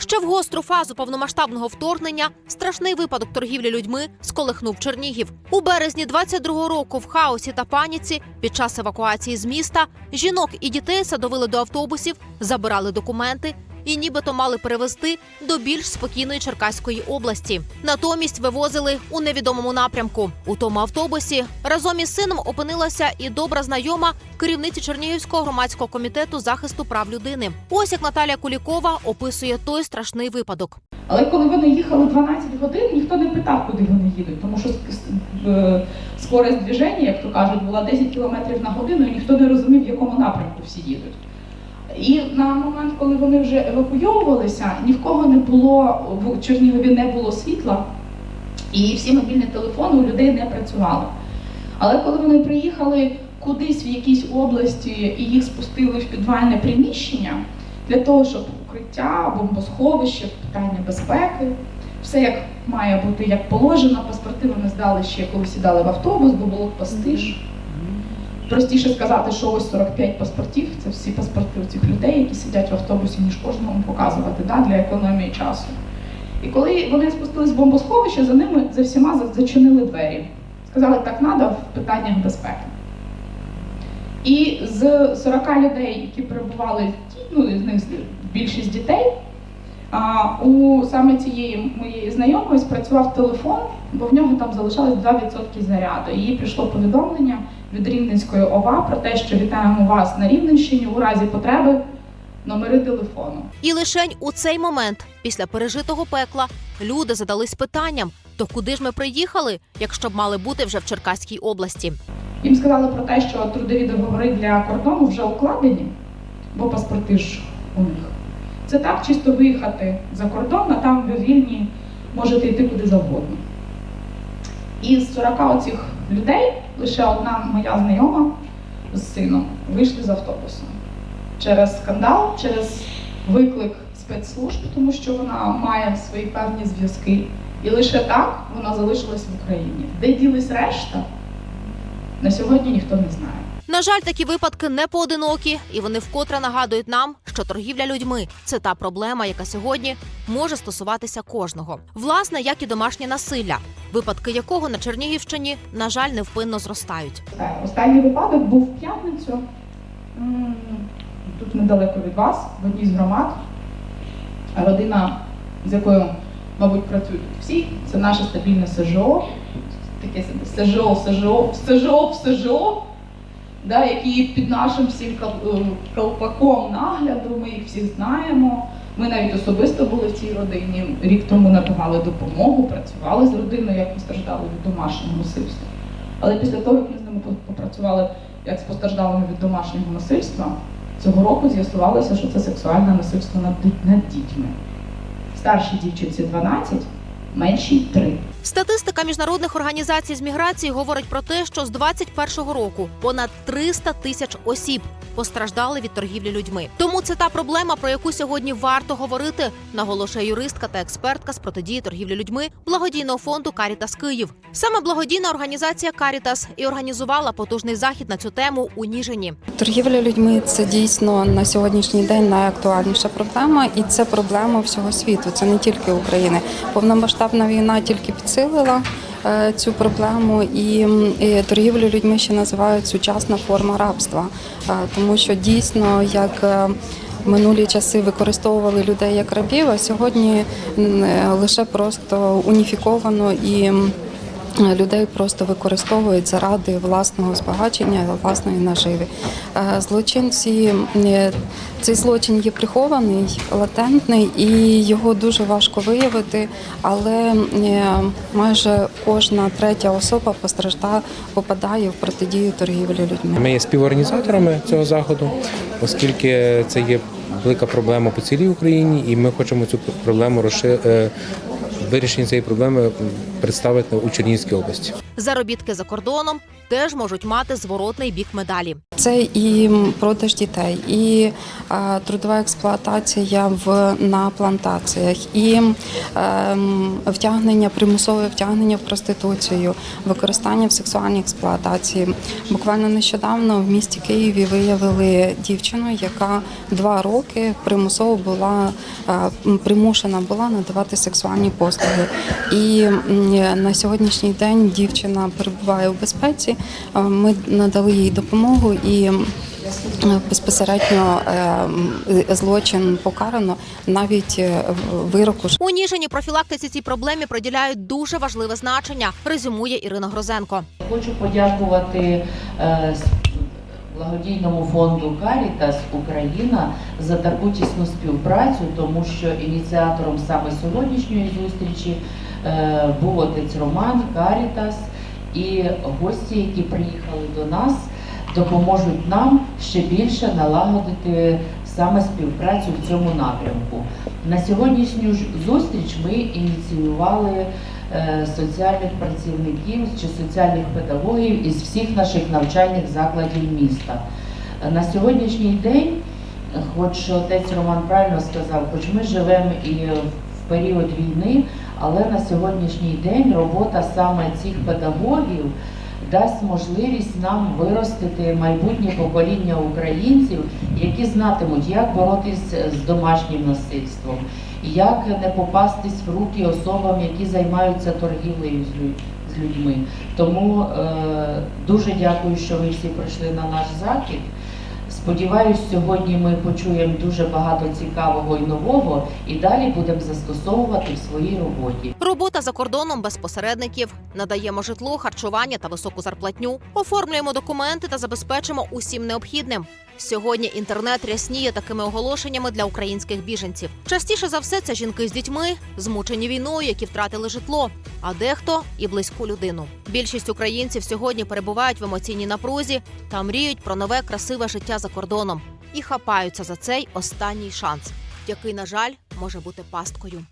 Ще в гостру фазу повномасштабного вторгнення страшний випадок торгівлі людьми сколихнув Чернігів. У березні 22-го року в хаосі та паніці під час евакуації з міста жінок і дітей садовили до автобусів, забирали документи і нібито мали перевезти до більш спокійної Черкаської області. Натомість вивозили у невідомому напрямку. У тому автобусі разом із сином опинилася і добра знайома керівниці Чернігівського громадського комітету захисту прав людини. Ось як Наталія Кулікова описує той страшний випадок. Але коли вони їхали 12 годин, ніхто не питав, куди вони їдуть, тому що ск- е, движення, як то кажуть, була 10 км на годину, і ніхто не розумів, в якому напрямку всі їдуть. І на момент, коли вони вже евакуйовувалися, ні в кого не було в Чернігові не було світла, і всі мобільні телефони у людей не працювали. Але коли вони приїхали кудись в якійсь області і їх спустили в підвальне приміщення, для того, щоб укриття, бомбосховище, питання безпеки, все як має бути, як положено. Паспорти вони здали ще коли сідали в автобус, бо було пастиж. Простіше сказати, що ось 45 паспортів це всі паспорти цих людей, які сидять в автобусі, ніж кожному показувати да, для економії часу. І коли вони спустились з бомбосховища, за ними за всіма зачинили двері. Сказали, так треба в питаннях безпеки. І з 40 людей, які перебували, ну з них більшість дітей, у саме цієї моєї знайомої спрацював телефон, бо в нього там залишалось 2% заряду. Їй прийшло повідомлення від Рівненської ОВА про те, що вітаємо вас на Рівненщині у разі потреби номери телефону. І лишень у цей момент, після пережитого пекла, люди задались питанням: то куди ж ми приїхали, якщо б мали бути вже в Черкаській області? Їм сказали про те, що трудові договори для кордону вже укладені, бо паспорти ж у них. Це так чисто виїхати за кордон, а там ви вільні можете йти куди завгодно. І з 40 оцих людей лише одна моя знайома з сином вийшли з автобуса через скандал, через виклик спецслужб, тому що вона має свої певні зв'язки. І лише так вона залишилась в Україні. Де ділись решта? На сьогодні ніхто не знає. На жаль, такі випадки не поодинокі, і вони вкотре нагадують нам, що торгівля людьми це та проблема, яка сьогодні може стосуватися кожного. Власне, як і домашнє насилля, випадки якого на Чернігівщині, на жаль, невпинно зростають. Останній випадок був в п'ятницю. Тут недалеко від вас, в одній з громад. Родина, з якою, мабуть, працюють всі, це наше стабільне СЖО. Таке СЖО, СЖО, СЖО, СЖО, да, які під нашим всім е, колпаком нагляду, ми їх всіх знаємо. Ми навіть особисто були в цій родині. Рік тому надавали допомогу, працювали з родиною, як постраждали від домашнього насильства. Але після того, як ми з ними попрацювали як з постраждалими від домашнього насильства, цього року з'ясувалося, що це сексуальне насильство над, дітьми. Старшій дівчинці 12, меншій 3. Статистика міжнародних організацій з міграції говорить про те, що з 21-го року понад 300 тисяч осіб постраждали від торгівлі людьми. Тому це та проблема, про яку сьогодні варто говорити, наголошує юристка та експертка з протидії торгівлі людьми благодійного фонду Карітас Київ. Саме благодійна організація Карітас і організувала потужний захід на цю тему у Ніжині. Торгівля людьми це дійсно на сьогоднішній день найактуальніша проблема, і це проблема всього світу. Це не тільки України. Повномасштабна війна тільки підсилила цю проблему, і, торгівлю людьми ще називають сучасна форма рабства, Е, тому що дійсно як. е, Минулі часи використовували людей як рабів, а сьогодні е, лише просто уніфіковано і людей просто використовують заради власного збагачення, власної наживи. Е, Злочинці е, цей злочин є прихований, латентний, і його дуже важко виявити, але е, майже кожна третя особа постраждає, попадає в протидію торгівлі людьми. Ми є співорганізаторами цього заходу, оскільки це є велика проблема по цілій Україні, і ми хочемо цю проблему. Вирішення цієї проблеми представити у Чернігівській області. Заробітки за кордоном теж можуть мати зворотний бік медалі. Це і продаж дітей, і е, трудова експлуатація в на плантаціях, і ем, втягнення, примусове втягнення в проституцію, використання в сексуальній експлуатації. Буквально нещодавно в місті Києві виявили дівчину, яка два роки примусово була е, примушена була надавати сексуальні послуги. І на сьогоднішній день дівчина перебуває у безпеці. Е, Ми надали їй допомогу і безпосередньо е, злочин покарано навіть е, вироку У Ніжині профілактиці цій проблемі приділяють дуже важливе значення. Резюмує Ірина Грозенко. Хочу подякувати е, благодійному фонду Карітас Україна за таку тісну співпрацю, тому що ініціатором саме сьогоднішньої зустрічі е, був отець Роман Карітас і гості, які приїхали до нас, допоможуть нам ще більше налагодити саме співпрацю в цьому напрямку. На сьогоднішню ж зустріч ми ініціювали соціальних працівників чи соціальних педагогів із всіх наших навчальних закладів міста. Е, На сьогоднішній день, е, хоч отець Роман правильно сказав, хоч ми живемо і в період війни, але на сьогоднішній день робота саме цих педагогів дасть можливість нам виростити майбутнє покоління українців, які знатимуть, як боротись з домашнім насильством, як не попастись в руки особам, які займаються торгівлею з людьми. з людьми. Тому е, дуже дякую, що ви всі прийшли на наш захід. Сподіваюсь, сьогодні ми почуємо дуже багато цікавого і нового, і далі будемо застосовувати в своїй роботі. Робота за кордоном без посередників. Надаємо житло, харчування та високу зарплатню. Оформлюємо документи та забезпечимо усім необхідним. Сьогодні інтернет рясніє такими оголошеннями для українських біженців. Частіше за все, це жінки з дітьми, змучені війною, які втратили житло, а дехто і близьку людину. Більшість українців сьогодні перебувають в емоційній напрузі та мріють про нове красиве життя за кордоном і хапаються за цей останній шанс, який, на жаль, може бути пасткою.